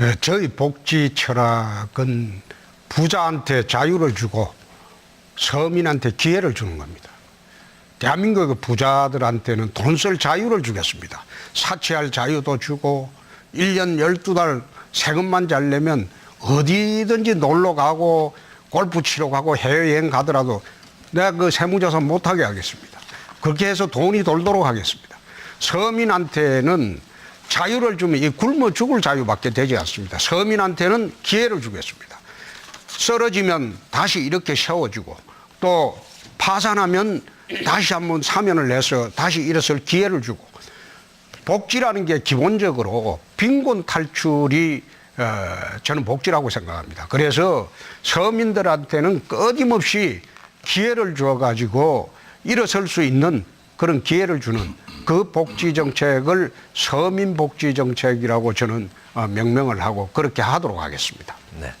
에, 저희 복지 철학은 부자한테 자유를 주고 서민한테 기회를 주는 겁니다. 대한민국의 부자들한테는 돈 쓸 자유를 주겠습니다. 사치할 자유도 주고 1년 12달 세금만 잘 내면 어디든지 놀러 가고 골프 치러 가고 해외여행 가더라도 내가 그 세무조사 못하게 하겠습니다. 그렇게 해서 돈이 돌도록 하겠습니다. 서민한테는 자유를 주면 이 굶어 죽을 자유밖에 되지 않습니다. 서민한테는 기회를 주겠습니다. 쓰러지면 다시 이렇게 세워주고 또 파산하면 다시 한번 사면을 내서 다시 일어설 기회를 주고 복지라는 게 기본적으로 빈곤 탈출이 어, 저는 복지라고 생각합니다. 그래서 서민들한테는 끊임없이 기회를 주어가지고 일어설 수 있는 그런 기회를 주는 그 복지 정책을 서민 복지 정책이라고 저는 어, 명명을 하고 그렇게 하도록 하겠습니다. 네.